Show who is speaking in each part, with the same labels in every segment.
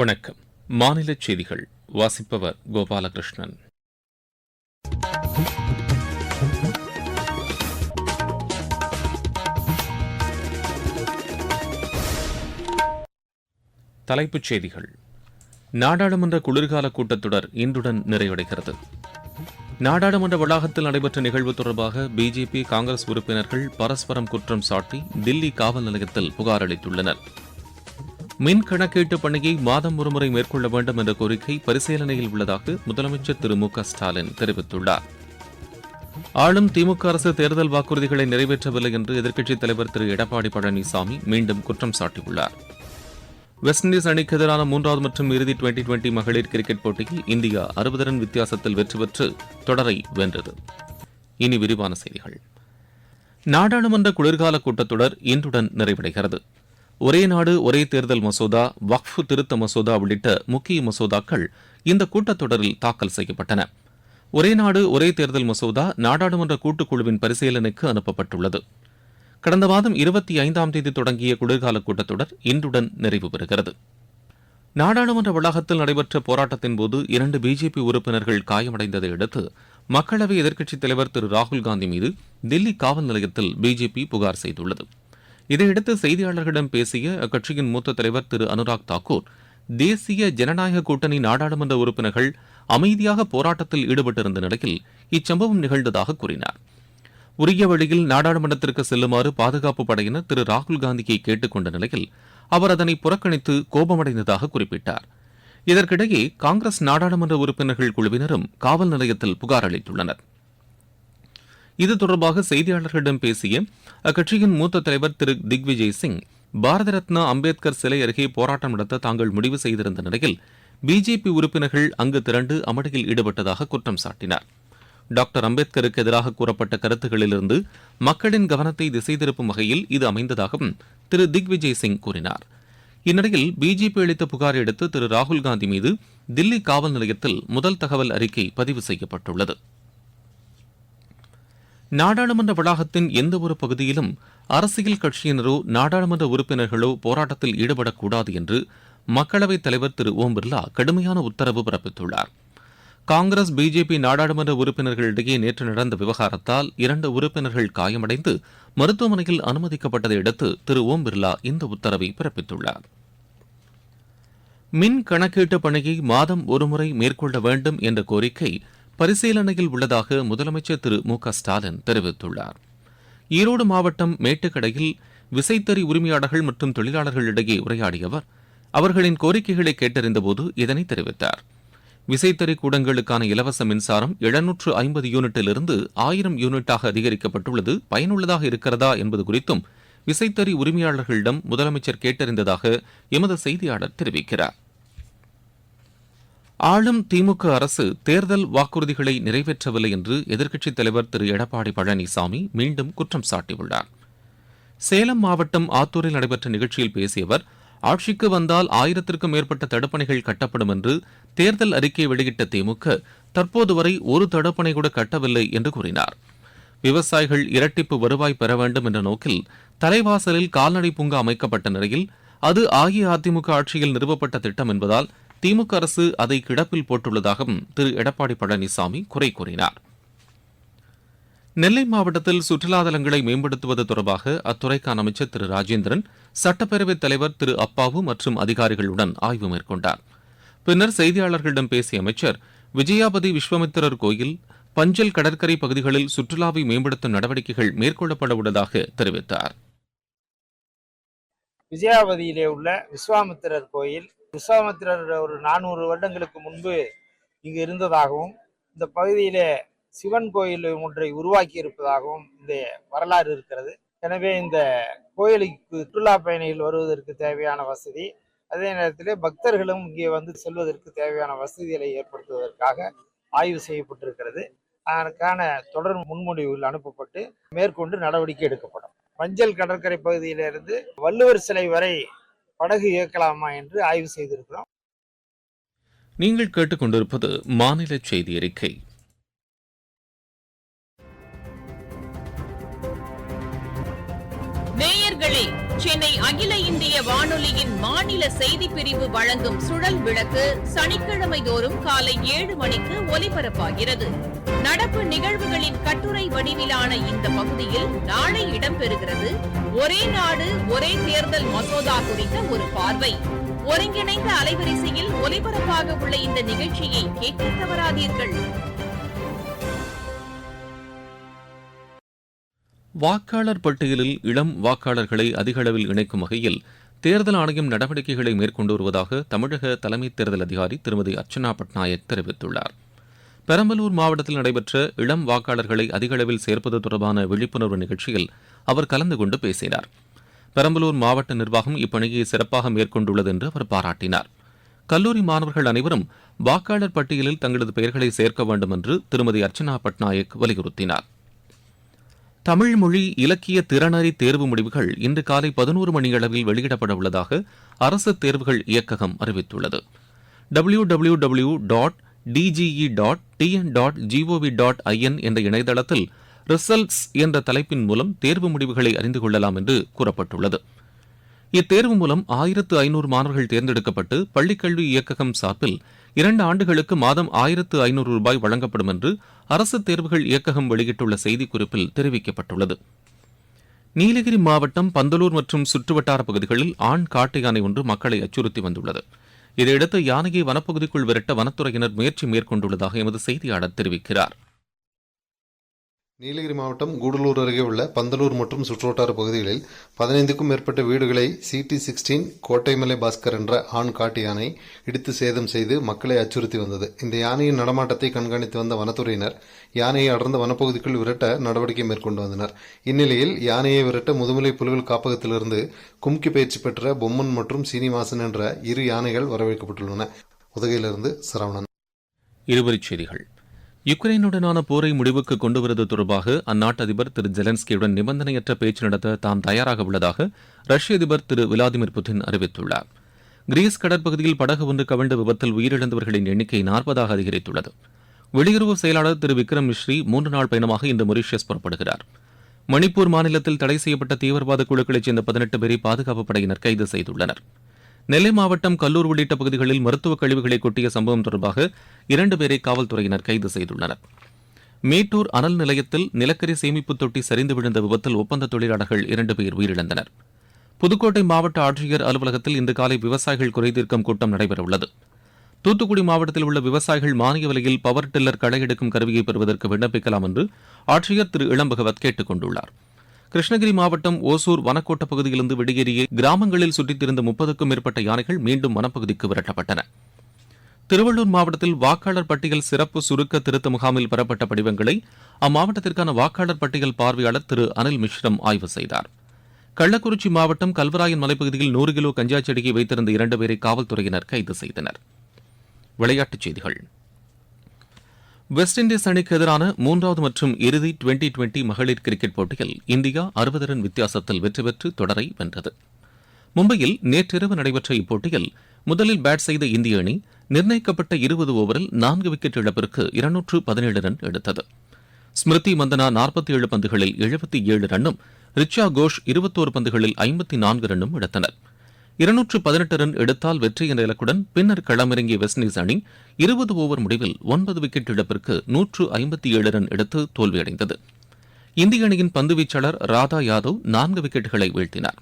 Speaker 1: வணக்கம் மாநில செய்திகள் வாசிப்பவர் கோபாலகிருஷ்ணன் தலைப்புச் செய்திகள் நாடாளுமன்ற குளிர்கால கூட்டத்தொடர் இன்றுடன் நிறைவடைகிறது நாடாளுமன்ற வளாகத்தில் நடைபெற்ற நிகழ்வு தொடர்பாக பிஜேபி காங்கிரஸ் உறுப்பினர்கள் பரஸ்பரம் குற்றம் சாட்டி தில்லி காவல் நிலையத்தில் புகார் அளித்துள்ளனர் மின் கணக்கீட்டு பணியை மாதம் ஒருமுறை மேற்கொள்ள வேண்டும் என்ற கோரிக்கை பரிசீலனையில் உள்ளதாக முதலமைச்சர் திரு மு ஸ்டாலின் தெரிவித்துள்ளார் ஆளும் திமுக அரசு தேர்தல் வாக்குறுதிகளை நிறைவேற்றவில்லை என்று எதிர்க்கட்சித் தலைவர் திரு எடப்பாடி பழனிசாமி மீண்டும் குற்றம் சாட்டியுள்ளார் வெஸ்ட் இண்டீஸ் அணிக்கு எதிரான மூன்றாவது மற்றும் இறுதி டுவெண்டி டுவெண்டி மகளிர் கிரிக்கெட் போட்டியில் இந்தியா அறுபது ரன் வித்தியாசத்தில் வெற்றி பெற்று தொடரை வென்றது இனி விரிவான செய்திகள் நாடாளுமன்ற குளிர்கால கூட்டத்தொடர் இன்றுடன் நிறைவடைகிறது ஒரே நாடு ஒரே தேர்தல் மசோதா வக்ஃபு திருத்த மசோதா உள்ளிட்ட முக்கிய மசோதாக்கள் இந்த கூட்டத்தொடரில் தாக்கல் செய்யப்பட்டன ஒரே நாடு ஒரே தேர்தல் மசோதா நாடாளுமன்ற கூட்டுக்குழுவின் பரிசீலனைக்கு அனுப்பப்பட்டுள்ளது கடந்த மாதம் இருபத்தி ஐந்தாம் தேதி தொடங்கிய குளிர்கால கூட்டத்தொடர் இன்றுடன் நிறைவு பெறுகிறது நாடாளுமன்ற வளாகத்தில் நடைபெற்ற போராட்டத்தின் போது இரண்டு பிஜேபி உறுப்பினர்கள் காயமடைந்ததை அடுத்து மக்களவை எதிர்க்கட்சித் தலைவர் திரு ராகுல்காந்தி மீது தில்லி காவல் நிலையத்தில் பிஜேபி புகார் செய்துள்ளது இதையடுத்து செய்தியாளர்களிடம் பேசிய அக்கட்சியின் மூத்த தலைவர் திரு அனுராக் தாக்கூர் தேசிய ஜனநாயக கூட்டணி நாடாளுமன்ற உறுப்பினர்கள் அமைதியாக போராட்டத்தில் ஈடுபட்டிருந்த நிலையில் இச்சம்பவம் நிகழ்ந்ததாக கூறினார் உரிய வழியில் நாடாளுமன்றத்திற்கு செல்லுமாறு பாதுகாப்பு படையினர் திரு ராகுல் காந்தியை கேட்டுக்கொண்ட நிலையில் அவர் அதனை புறக்கணித்து கோபமடைந்ததாக குறிப்பிட்டார் இதற்கிடையே காங்கிரஸ் நாடாளுமன்ற உறுப்பினர்கள் குழுவினரும் காவல் நிலையத்தில் புகார் அளித்துள்ளனா் இது தொடர்பாக செய்தியாளர்களிடம் பேசிய அக்கட்சியின் மூத்த தலைவர் திரு திக்விஜய் சிங் பாரத ரத்னா அம்பேத்கர் சிலை அருகே போராட்டம் நடத்த தாங்கள் முடிவு செய்திருந்த நிலையில் பிஜேபி உறுப்பினர்கள் அங்கு திரண்டு அமளியில் ஈடுபட்டதாக குற்றம் சாட்டினார் டாக்டர் அம்பேத்கருக்கு எதிராக கூறப்பட்ட கருத்துகளிலிருந்து மக்களின் கவனத்தை திசை திருப்பும் வகையில் இது அமைந்ததாகவும் திரு திக்விஜய் சிங் கூறினார் இந்நிலையில் பிஜேபி அளித்த புகாரை அடுத்து திரு ராகுல் காந்தி மீது தில்லி காவல் நிலையத்தில் முதல் தகவல் அறிக்கை பதிவு செய்யப்பட்டுள்ளது நாடாளுமன்ற வளாகத்தின் எந்த ஒரு பகுதியிலும் அரசியல் கட்சியினரோ நாடாளுமன்ற உறுப்பினர்களோ போராட்டத்தில் ஈடுபடக்கூடாது என்று மக்களவைத் தலைவர் திரு ஓம் பிர்லா கடுமையான உத்தரவு பிறப்பித்துள்ளார் காங்கிரஸ் பிஜேபி நாடாளுமன்ற உறுப்பினர்களிடையே நேற்று நடந்த விவகாரத்தால் இரண்டு உறுப்பினர்கள் காயமடைந்து மருத்துவமனையில் அனுமதிக்கப்பட்டதை அடுத்து திரு ஓம் பிர்லா இந்த உத்தரவை பிறப்பித்துள்ளார் மின் கணக்கீட்டு பணியை மாதம் ஒருமுறை மேற்கொள்ள வேண்டும் என்ற கோரிக்கை பரிசீலனையில் உள்ளதாக முதலமைச்சர் திரு மு ஸ்டாலின் தெரிவித்துள்ளார் ஈரோடு மாவட்டம் மேட்டுக்கடையில் விசைத்தறி உரிமையாளர்கள் மற்றும் தொழிலாளர்களிடையே உரையாடிய அவர் அவர்களின் கோரிக்கைகளை கேட்டறிந்தபோது இதனை தெரிவித்தார் விசைத்தறி கூடங்களுக்கான இலவச மின்சாரம் எழுநூற்று ஐம்பது யூனிட்டிலிருந்து ஆயிரம் யூனிட்டாக அதிகரிக்கப்பட்டுள்ளது பயனுள்ளதாக இருக்கிறதா என்பது குறித்தும் விசைத்தறி உரிமையாளர்களிடம் முதலமைச்சர் கேட்டறிந்ததாக எமது செய்தியாளர் தெரிவிக்கிறார் ஆளும் திமுக அரசு தேர்தல் வாக்குறுதிகளை நிறைவேற்றவில்லை என்று எதிர்க்கட்சித் தலைவர் திரு எடப்பாடி பழனிசாமி மீண்டும் குற்றம் சாட்டியுள்ளார் சேலம் மாவட்டம் ஆத்தூரில் நடைபெற்ற நிகழ்ச்சியில் பேசிய அவர் ஆட்சிக்கு வந்தால் ஆயிரத்திற்கும் மேற்பட்ட தடுப்பணைகள் கட்டப்படும் என்று தேர்தல் அறிக்கை வெளியிட்ட திமுக தற்போது வரை ஒரு தடுப்பணை கூட கட்டவில்லை என்று கூறினார் விவசாயிகள் இரட்டிப்பு வருவாய் பெற வேண்டும் என்ற நோக்கில் தலைவாசலில் கால்நடை பூங்கா அமைக்கப்பட்ட நிலையில் அது அஇஅதிமுக ஆட்சியில் நிறுவப்பட்ட திட்டம் என்பதால் திமுக அரசு அதை கிடப்பில் போட்டுள்ளதாகவும் திரு எடப்பாடி பழனிசாமி குறை கூறினார் நெல்லை மாவட்டத்தில் சுற்றுலா தலங்களை மேம்படுத்துவது தொடர்பாக அத்துறைக்கான அமைச்சர் திரு ராஜேந்திரன் சட்டப்பேரவைத் தலைவர் திரு அப்பாவு மற்றும் அதிகாரிகளுடன் ஆய்வு மேற்கொண்டார் பின்னர் செய்தியாளர்களிடம் பேசிய அமைச்சர் விஜயாபதி விஸ்வமித்திரர் கோயில் பஞ்சல் கடற்கரை பகுதிகளில் சுற்றுலாவை மேம்படுத்தும் நடவடிக்கைகள் மேற்கொள்ளப்பட உள்ளதாக தெரிவித்தார் விஜயாபதியிலே உள்ள விஸ்வாமித்திரர் கோயில் விஸ்வாமித்திரர் ஒரு நானூறு வருடங்களுக்கு முன்பு இங்கு இருந்ததாகவும் இந்த பகுதியிலே சிவன் கோயில் ஒன்றை உருவாக்கி இருப்பதாகவும் இந்த வரலாறு இருக்கிறது எனவே இந்த கோயிலுக்கு சுற்றுலா பயணிகள் வருவதற்கு தேவையான வசதி அதே நேரத்தில் பக்தர்களும் இங்கே வந்து செல்வதற்கு தேவையான வசதிகளை ஏற்படுத்துவதற்காக ஆய்வு செய்யப்பட்டிருக்கிறது அதற்கான தொடர் முன்மொழிவுகள் அனுப்பப்பட்டு மேற்கொண்டு நடவடிக்கை எடுக்கப்படும் மஞ்சள் கடற்கரை பகுதியிலிருந்து வள்ளுவர் சிலை வரை படகு இயக்கலாமா என்று ஆய்வு செய்திருக்கிறோம் நீங்கள் கேட்டுக்கொண்டிருப்பது மாநில செய்தி அறிக்கை நேயர்களே சென்னை அகில இந்திய வானொலியின் மாநில செய்தி பிரிவு வழங்கும் சுழல் விளக்கு சனிக்கிழமை தோறும் காலை ஏழு மணிக்கு ஒலிபரப்பாகிறது நடப்பு நிகழ்வுகளின் கட்டுரை வடிவிலான இந்த பகுதியில் நாளை இடம்பெறுகிறது ஒரே நாடு ஒரே தேர்தல் மசோதா குறித்த ஒரு பார்வை ஒருங்கிணைந்த அலைவரிசையில் ஒலிபரப்பாக உள்ள இந்த நிகழ்ச்சியை கேட்க தவறாதீர்கள் வாக்காளர் பட்டியலில் இளம் வாக்காளர்களை அதிக அளவில் இணைக்கும் வகையில் தேர்தல் ஆணையம் நடவடிக்கைகளை மேற்கொண்டு வருவதாக தமிழக தலைமை தேர்தல் அதிகாரி திருமதி அர்ச்சனா பட்நாயக் தெரிவித்துள்ளார் பெரம்பலூர் மாவட்டத்தில் நடைபெற்ற இளம் வாக்காளர்களை அதிகளவில் சேர்ப்பது தொடர்பான விழிப்புணர்வு நிகழ்ச்சியில் அவர் கலந்து கொண்டு பேசினார் பெரம்பலூர் மாவட்ட நிர்வாகம் இப்பணியை சிறப்பாக மேற்கொண்டுள்ளது என்று அவர் பாராட்டினார் கல்லூரி மாணவர்கள் அனைவரும் வாக்காளர் பட்டியலில் தங்களது பெயர்களை சேர்க்க வேண்டும் என்று திருமதி அர்ச்சனா பட்நாயக் வலியுறுத்தினார் தமிழ் மொழி இலக்கிய திறனறி தேர்வு முடிவுகள் இன்று காலை பதினோரு மணியளவில் வெளியிடப்பட உள்ளதாக அரசு தேர்வுகள் இயக்ககம் அறிவித்துள்ளது W W W dot DGE dot TN dot GOV dot IN என்ற இணையதளத்தில் ரிசல்ட்ஸ் என்ற தலைப்பின் மூலம் தேர்வு முடிவுகளை அறிந்து கொள்ளலாம் என்று கூறப்பட்டுள்ளது இத்தேர்வு மூலம் ஆயிரத்து ஐநூறு மாணவர்கள் தேர்ந்தெடுக்கப்பட்டு பள்ளிக்கல்வி இயக்ககம் சார்பில் இரண்டு ஆண்டுகளுக்கு மாதம் ஆயிரத்து ஐநூறு ரூபாய் வழங்கப்படும் என்று அரசு தேர்வுகள் இயக்ககம் வெளியிட்டுள்ள செய்திக்குறிப்பில் தெரிவிக்கப்பட்டுள்ளது நீலகிரி மாவட்டம் பந்தலூர் மற்றும் சுற்றுவட்டார பகுதிகளில் ஆண் காட்டு யானை ஒன்று மக்களை அச்சுறுத்தி வந்துள்ளது இதையடுத்து யானையை வனப்பகுதிக்குள் விரட்ட வனத்துறையினர் முயற்சி மேற்கொண்டுள்ளதாக எமது செய்தியாளர் தெரிவிக்கிறார் நீலகிரி மாவட்டம் கூடலூர் அருகே உள்ள பந்தலூர் மற்றும் சுற்றுவட்டார பகுதிகளில் பதினைந்துக்கும் மேற்பட்ட வீடுகளை சிடி சிக்ஸ்டீன் கோட்டைமலை பாஸ்கர் என்ற ஆண் காட்டு யானை இடித்து சேதம் செய்து மக்களை அச்சுறுத்தி வந்தது இந்த யானையின் நடமாட்டத்தை கண்காணித்து வந்த வனத்துறையினர் யானையை அடர்ந்த வனப்பகுதிக்குள் விரட்ட நடவடிக்கை மேற்கொண்டு வந்தனர் இந்நிலையில் யானையை விரட்ட முதுமலை புலிகள் காப்பகத்திலிருந்து கும்கி பயிற்சி பெற்ற பொம்மன் மற்றும் சீனிவாசன் என்ற இரு யானைகள் வரவேற்கப்பட்டுள்ளன உதகையிலிருந்து சரவணன் இருபரிச் செய்திகள் யுக்ரைனுடனான போரை முடிவுக்கு கொண்டுவருவது தொடர்பாக அந்நாட்டு அதிபர் திரு ஜெலன்ஸ்கியுடன் நிபந்தனையற்ற பேச்சு நடத்த தாம் தயாராக உள்ளதாக ரஷ்ய அதிபர் திரு விளாடிமிர் புட்டின் அறிவித்துள்ளார் கிரீஸ் கடற்பகுதியில் படகு ஒன்று கவிழ்ந்த விபத்தில் உயிரிழந்தவர்களின் எண்ணிக்கை நாற்பதாக அதிகரித்துள்ளது வெளியுறவு செயலாளர் திரு விக்ரம் மிஸ்ரி மூன்று நாள் பயணமாக இன்று மொரிஷியஸ் புறப்படுகிறார் மணிப்பூர் மாநிலத்தில் தடை செய்யப்பட்ட தீவிரவாத குழுக்களைச் சேர்ந்த பதினெட்டு பேரை பாதுகாப்பு படையினர் கைது செய்துள்ளனா் நெல்லை மாவட்டம் கல்லூர் உள்ளிட்ட பகுதிகளில் மருத்துவக் கழிவுகளை கொட்டிய சம்பவம் தொடர்பாக இரண்டு பேரை காவல்துறையினர் கைது செய்துள்ளனர் மேட்டூர் அனல் நிலையத்தில் நிலக்கரி சேமிப்பு தொட்டி சரிந்து விழுந்த விபத்தில் ஒப்பந்த தொழிலாளர்கள் இரண்டு பேர் உயிரிழந்தனர் புதுக்கோட்டை மாவட்ட ஆட்சியர் அலுவலகத்தில் இன்று காலை விவசாயிகள் குறைதீர்க்கும் கூட்டம் நடைபெறவுள்ளது தூத்துக்குடி மாவட்டத்தில் உள்ள விவசாயிகள் மானிய விலையில் பவர் டில்லர் களை எடுக்கும் கருவியை பெறுவதற்கு விண்ணப்பிக்கலாம் என்று ஆட்சியர் திரு இளம்பகவத் கேட்டுக் கொண்டுள்ளாா் கிருஷ்ணகிரி மாவட்டம் ஓசூர் வனக்கோட்ட பகுதியிலிருந்து வெளியேறிய கிராமங்களில் சுற்றித்திருந்த முப்பதுக்கும் மேற்பட்ட யானைகள் மீண்டும் வனப்பகுதிக்கு விரட்டப்பட்டன திருவள்ளூர் மாவட்டத்தில் வாக்காளர் பட்டியல் சிறப்பு சுருக்க திருத்த முகாமில் பெறப்பட்ட படிவங்களை அம்மாவட்டத்திற்கான வாக்காளர் பட்டியல் பார்வையாளர் திரு அனில் மிஸ்ரம் ஆய்வு செய்தார் கள்ளக்குறிச்சி மாவட்டம் கல்வராயன் மலைப்பகுதியில் நூறு கிலோ கஞ்சா செடியை வைத்திருந்த இரண்டு பேரை காவல்துறையினர் கைது செய்தனர் விளையாட்டுச் செய்திகள் வெஸ்ட் இண்டீஸ் அணிக்கு எதிரான மூன்றாவது மற்றும் இறுதி டுவெண்டி டுவெண்டி மகளிர் கிரிக்கெட் போட்டியில் இந்தியா அறுபது ரன் வித்தியாசத்தில் வெற்றி பெற்று தொடரை வென்றது மும்பையில் நேற்றிரவு நடைபெற்ற இப்போட்டியில் முதலில் பேட் செய்த இந்திய அணி நிர்ணயிக்கப்பட்ட இருபது ஓவரில் நான்கு விக்கெட் இழப்பிற்கு இருநூற்று பதினேழு ரன் எடுத்தது ஸ்மிருதி மந்தனா நாற்பத்தி ஏழு பந்துகளில் எழுபத்தி ஏழு ரன்னும் ரிச்சா கோஷ் இருபத்தோரு பந்துகளில் ஐம்பத்தி நான்கு ரன்னும் எடுத்தனா் இருநூற்று பதினெட்டு ரன் எடுத்தால் வெற்றி என்ற இலக்குடன் பின்னர் களமிறங்கிய வெஸ்ட் இண்டீஸ் அணி இருபது ஓவர் முடிவில் ஒன்பது விக்கெட் இழப்பிற்கு நூற்று ஐம்பத்தி ஏழு ரன் எடுத்து தோல்வியடைந்தது இந்திய அணியின் பந்துவீச்சாளர் ராதா யாதவ் நான்கு விக்கெட்டுகளை வீழ்த்தினார்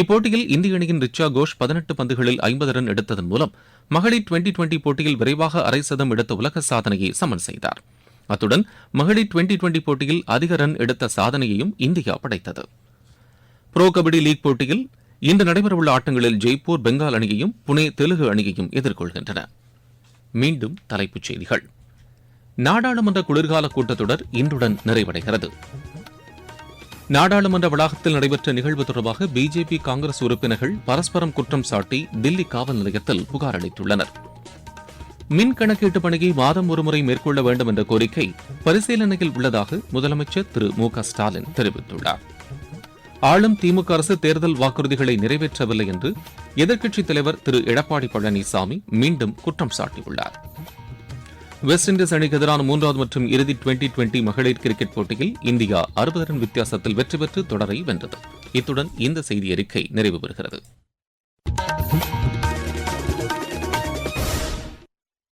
Speaker 1: இப்போட்டியில் இந்திய அணியின் ரிச்சா கோஷ் பதினெட்டு பந்துகளில் ஐம்பது ரன் எடுத்ததன் மூலம் மகளிர் டுவெண்டி டுவெண்டி போட்டியில் விரைவாக அரை சதம் எடுத்த உலக சாதனையை சமன் செய்தார் அத்துடன் மகளிர் டுவெண்டி டுவெண்டி போட்டியில் அதிக ரன் எடுத்த சாதனையையும் இந்தியா படைத்தது புரோ கபடி லீக் போட்டியில் இன்று நடைபெறவுள்ள ஆட்டங்களில் ஜெய்ப்பூர் பெங்கால் அணியையும் புனே தெலுங்கு அணியையும் எதிர்கொள்கின்றன மீண்டும் தலைப்புச் செய்திகள் நாடாளுமன்ற குளிர்கால கூட்டத்தொடர் இன்றுடன் நிறைவடைகிறது நாடாளுமன்ற வளாகத்தில் நடைபெற்ற நிகழ்வு தொடர்பாக பிஜேபி காங்கிரஸ் உறுப்பினர்கள் பரஸ்பரம் குற்றம் சாட்டி தில்லி காவல் நிலையத்தில் புகார் அளித்துள்ளனர் மின் கணக்கீட்டு பணியை மாதம் ஒருமுறை மேற்கொள்ள வேண்டும் என்ற கோரிக்கை பரிசீலனையில் உள்ளதாக முதலமைச்சர் திரு மு ஸ்டாலின் தெரிவித்துள்ளாா் ஆளும் திமுக அரசு தேர்தல் வாக்குறுதிகளை நிறைவேற்றவில்லை என்று எதிர்க்கட்சித் தலைவர் திரு எடப்பாடி பழனிசாமி மீண்டும் குற்றம் சாட்டியுள்ளார் வெஸ்ட் இண்டீஸ் அணிக்கு எதிரான மூன்றாவது மற்றும் இறுதி டுவெண்டி டுவெண்டி மகளிர் கிரிக்கெட் போட்டியில் இந்தியா அறுபது ரன் வித்தியாசத்தில் வெற்றி பெற்று தொடரை வென்றது இத்துடன் இந்த செய்தி அறிக்கை நிறைவு பெறுகிறது